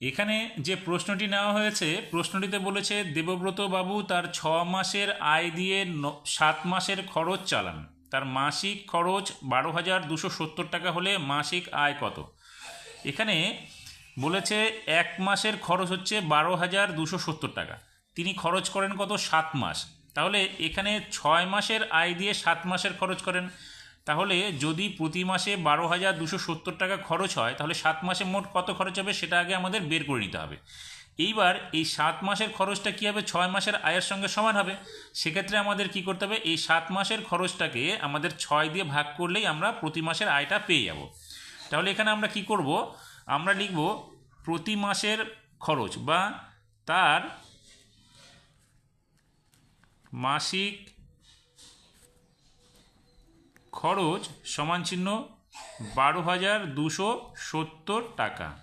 এখানে যে প্রশ্নটি নেওয়া হয়েছে, প্রশ্নটিতে বলেছে, দেবব্রত বাবু তার ছ মাসের আয় দিয়ে সাত মাসের খরচ চালান। তার মাসিক খরচ বারো হাজার দুশো সত্তর টাকা হলে মাসিক আয় কত? এখানে বলেছে, এক মাসের খরচ হচ্ছে বারো হাজার দুশো সত্তর টাকা। তিনি খরচ করেন কত? সাত মাস। তাহলে এখানে ছয় মাসের আয় দিয়ে সাত মাসের খরচ করেন। তাহলে যদি প্রতি মাসে বারো হাজার দুশো সত্তর টাকা খরচ হয়, তাহলে সাত মাসে মোট কত খরচ হবে সেটা আগে আমাদের বের করে নিতে হবে। এইবার এই সাত মাসের খরচটা কী হবে? ছয় মাসের আয়ের সঙ্গে সমান হবে। সেক্ষেত্রে আমাদের কি করতে হবে? এই সাত মাসের খরচটাকে আমাদের ছয় দিয়ে ভাগ করলেই আমরা প্রতি মাসের আয়টা পেয়ে যাব। তাহলে এখানে আমরা কি করব? আমরা লিখব প্রতি মাসের খরচ বা তার মাসিক খরচ সমান চিহ্ন বারো হাজার দুশো সত্তর টাকা।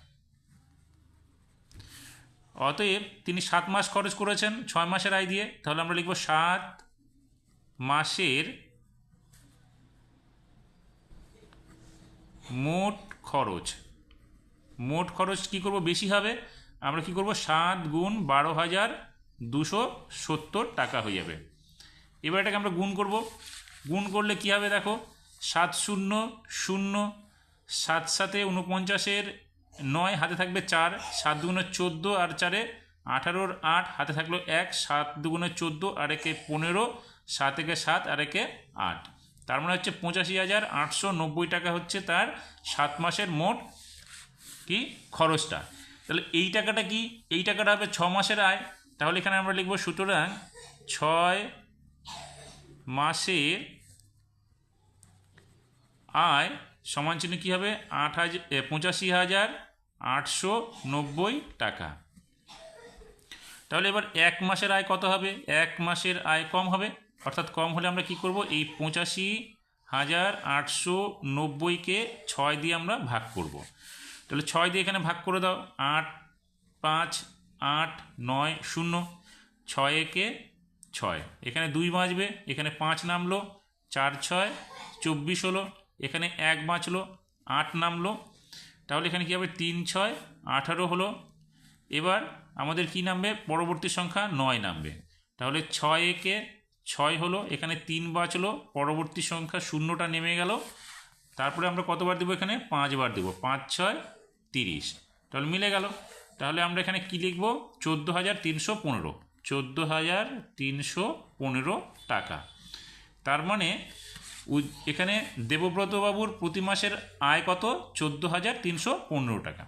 অতএব তিনি সাত মাস খরচ করেছেন, ছয় মাসের আয় দিয়ে। তাহলে আমরা লিখব সাত মাসের মোট খরচ। মোট খরচ কি করব? বেশি হবে। আমরা কি করব? সাত গুণ বারো হাজার দুশো সত্তর টাকা হয়ে যাবে। এবার এটাকে আমরা গুণ করব। গুণ করলে কি হবে দেখো? সাত শূন্য শূন্য, সাত সাতে উনপঞ্চাশের নয় হাতে থাকবে চার, সাত দুগুণে চোদ্দ আর চারে আঠারোর আট হাতে থাকল এক, সাত দুগুণে চোদ্দ আর একে পনেরো, সাত একে সাত আর একে আট। তার মানে হচ্ছে পঁচাশি হাজার আটশো নব্বই টাকা হচ্ছে তার সাত মাসের মোট কি খরচটা। তাহলে এই টাকাটা কি? এই টাকাটা হবে ছ মাসের আয়। তাহলে এখানে আমরা লিখব সুতরাং ছয় মাসের আয় সমান চিহ্ন কী হবে? আট হাজার পঁচাশি হাজার আটশো নব্বই টাকা। তাহলে এবার এক মাসের আয় কত হবে? এক মাসের আয় কম হবে। অর্থাৎ কম হলে আমরা কি করব? এই পঁচাশি হাজার আটশো নব্বইকে ছয় দিয়ে আমরা ভাগ করব। তাহলে ছয় দিয়ে এখানে ভাগ করে দাও। আট পাঁচ আট নয় শূন্য। ছয় একে ছয়। এখানে দুই বাঁচবে, এখানে পাঁচ নামলো, চার ছয়, চব্বিশ হলো, এখানে এক বাঁচলো, আট নামলো। তাহলে এখানে কী হবে? তিন ছয়, আঠারো হলো। এবার আমাদের কি নামবে? পরবর্তী সংখ্যা নয় নামবে। তাহলে ছয় একে ছয় হলো, এখানে তিন বাঁচলো, পরবর্তী সংখ্যা শূন্যটা নেমে গেল। তারপরে আমরা কতবার দেবো এখানে? পাঁচবার দেবো। পাঁচ ছয়, তিরিশ। তাহলে মিলে গেল। তাহলে আমরা এখানে কি লিখব? চোদ্দ হাজার তিনশো পনেরো। চোদ্দ হাজার তিনশো পনেরো টাকা। তার মানে এখানে দেবব্রতবাবুর প্রতি মাসের আয় কত? চোদ্দ হাজার তিনশো পনেরো টাকা।